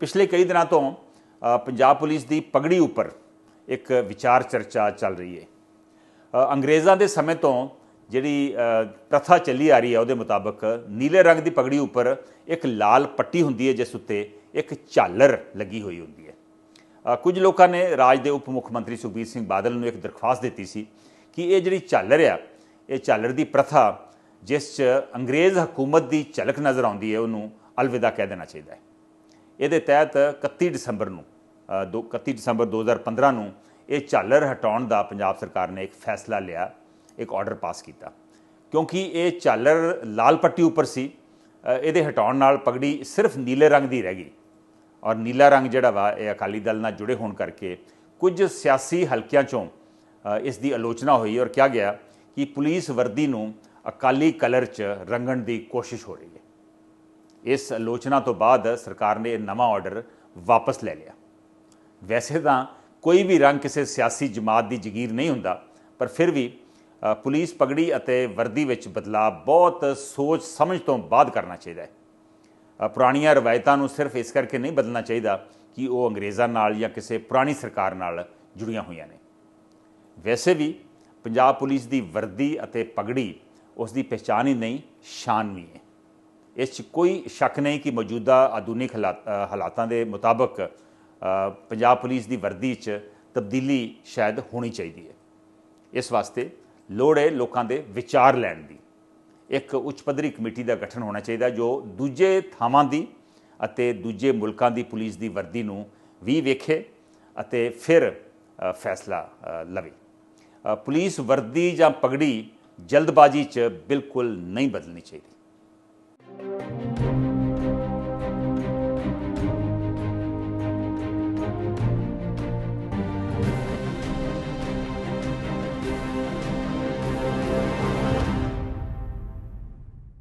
ਪਿਛਲੇ ਕਈ ਦਿਨਾਂ ਤੋਂ ਪੰਜਾਬ ਪੁਲਿਸ ਦੀ ਪਗੜੀ ਉੱਪਰ ਇੱਕ ਵਿਚਾਰ ਚਰਚਾ ਚੱਲ ਰਹੀ ਹੈ ਅੰਗਰੇਜ਼ਾਂ ਦੇ ਸਮੇਂ ਤੋਂ ਜਿਹੜੀ ਪ੍ਰਥਾ ਚੱਲੀ ਆ ਰਹੀ ਹੈ ਉਹਦੇ ਮੁਤਾਬਕ ਨੀਲੇ ਰੰਗ ਦੀ ਪਗੜੀ ਉੱਪਰ ਇੱਕ ਲਾਲ ਪੱਟੀ ਹੁੰਦੀ ਹੈ, ਜਿਸ ਉੱਤੇ ਇੱਕ ਝਾਲਰ ਲੱਗੀ ਹੋਈ ਹੁੰਦੀ ਹੈ। ਕੁਝ ਲੋਕਾਂ ਨੇ ਰਾਜ ਦੇ ਉਪ ਮੁੱਖ ਮੰਤਰੀ ਸੁਖਬੀਰ ਸਿੰਘ ਬਾਦਲ ਨੂੰ ਇੱਕ ਦਰਖਾਸਤ ਦਿੱਤੀ ਸੀ ਕਿ ਇਹ ਜਿਹੜੀ ਝਾਲਰ ਆ, ਇਹ ਝਾਲਰ ਦੀ ਪ੍ਰਥਾ ਜਿਸ 'ਚ ਅੰਗਰੇਜ਼ ਹਕੂਮਤ ਦੀ ਝਲਕ ਨਜ਼ਰ ਆਉਂਦੀ ਹੈ, ਉਹਨੂੰ ਅਲਵਿਦਾ ਕਹਿ ਦੇਣਾ ਚਾਹੀਦਾ ਹੈ। ਇਹਦੇ ਤਹਿਤ 31 ਦਸੰਬਰ ਨੂੰ ਦੋ 31 ਦਸੰਬਰ 2015 ਨੂੰ ਇਹ ਝਾਲਰ ਹਟਾਉਣ ਦਾ ਪੰਜਾਬ ਸਰਕਾਰ ਨੇ ਇੱਕ ਫੈਸਲਾ ਲਿਆ, ਇੱਕ ਆਰਡਰ ਪਾਸ ਕੀਤਾ। ਕਿਉਂਕਿ ਇਹ ਝਾਲਰ ਲਾਲ ਪੱਟੀ ਉੱਪਰ ਸੀ ਇਹਦੇ ਹਟਾਉਣ ਨਾਲ ਪਗੜੀ ਸਿਰਫ ਨੀਲੇ ਰੰਗ ਦੀ ਰਹਿ ਗਈ। ਔਰ ਨੀਲਾ ਰੰਗ ਜਿਹੜਾ ਵਾ, ਇਹ ਅਕਾਲੀ ਦਲ ਨਾਲ ਜੁੜੇ ਹੋਣ ਕਰਕੇ ਕੁਝ ਸਿਆਸੀ ਹਲਕਿਆਂ ਚੋਂ ਇਸ ਦੀ ਆਲੋਚਨਾ ਹੋਈ ਔਰ ਕਿਹਾ ਗਿਆ ਕਿ ਪੁਲਿਸ ਵਰਦੀ ਨੂੰ ਅਕਾਲੀ ਕਲਰ 'ਚ ਰੰਗਣ ਦੀ ਕੋਸ਼ਿਸ਼ ਹੋ ਰਹੀ ਹੈ। ਇਸ ਆਲੋਚਨਾ ਤੋਂ ਬਾਅਦ ਸਰਕਾਰ ਨੇ ਇਹ ਨਵਾਂ ਆਰਡਰ ਵਾਪਸ ਲੈ ਲਿਆ। ਵੈਸੇ ਤਾਂ ਕੋਈ ਵੀ ਰੰਗ ਕਿਸੇ ਸਿਆਸੀ ਜਮਾਤ ਦੀ ਜ਼ਗੀਰ ਨਹੀਂ ਹੁੰਦਾ, ਪਰ ਫਿਰ ਵੀ ਪੁਲਿਸ ਪਗੜੀ ਅਤੇ ਵਰਦੀ ਵਿੱਚ ਬਦਲਾਅ ਬਹੁਤ ਸੋਚ ਸਮਝ ਤੋਂ ਬਾਅਦ ਕਰਨਾ ਚਾਹੀਦਾ ਹੈ। ਪੁਰਾਣੀਆਂ ਰਵਾਇਤਾਂ ਨੂੰ ਸਿਰਫ ਇਸ ਕਰਕੇ ਨਹੀਂ ਬਦਲਣਾ ਚਾਹੀਦਾ ਕਿ ਉਹ ਅੰਗਰੇਜ਼ਾਂ ਨਾਲ ਜਾਂ ਕਿਸੇ ਪੁਰਾਣੀ ਸਰਕਾਰ ਨਾਲ ਜੁੜੀਆਂ ਹੋਈਆਂ ਨੇ। ਵੈਸੇ ਵੀ, ਪੰਜਾਬ ਪੁਲਿਸ ਦੀ ਵਰਦੀ ਅਤੇ ਪਗੜੀ ਉਸ ਦੀ ਪਛਾਣ ਹੀ ਨਹੀਂ, ਸ਼ਾਨ ਵੀ ਹੈ। ਇਸ 'ਚ ਕੋਈ ਸ਼ੱਕ ਨਹੀਂ ਕਿ ਮੌਜੂਦਾ ਆਧੁਨਿਕ ਹਾਲਾਤ- ਹਾਲਾਤਾਂ ਦੇ ਮੁਤਾਬਕ ਪੰਜਾਬ ਪੁਲਿਸ ਦੀ ਵਰਦੀ 'ਚ ਤਬਦੀਲੀ ਸ਼ਾਇਦ ਹੋਣੀ ਚਾਹੀਦੀ ਹੈ। ਇਸ ਵਾਸਤੇ ਲੋੜ ਹੈ ਲੋਕਾਂ ਦੇ ਵਿਚਾਰ ਲੈਣ ਦੀ। ਇੱਕ ਉੱਚ ਪੱਧਰੀ ਕਮੇਟੀ ਦਾ ਗਠਨ ਹੋਣਾ ਚਾਹੀਦਾ ਜੋ ਦੂਜੇ ਥਾਵਾਂ ਦੀ ਅਤੇ ਦੂਜੇ ਮੁਲਕਾਂ ਦੀ ਪੁਲਿਸ ਦੀ ਵਰਦੀ ਨੂੰ ਵੀ ਵੇਖੇ ਅਤੇ ਫਿਰ ਫੈਸਲਾ ਲਵੇ। ਅ, ਪੁਲਿਸ ਵਰਦੀ ਜਾਂ ਪਗੜੀ ਜਲਦਬਾਜ਼ੀ 'ਚ ਬਿਲਕੁਲ ਨਹੀਂ ਬਦਲਣੀ ਚਾਹੀਦੀ।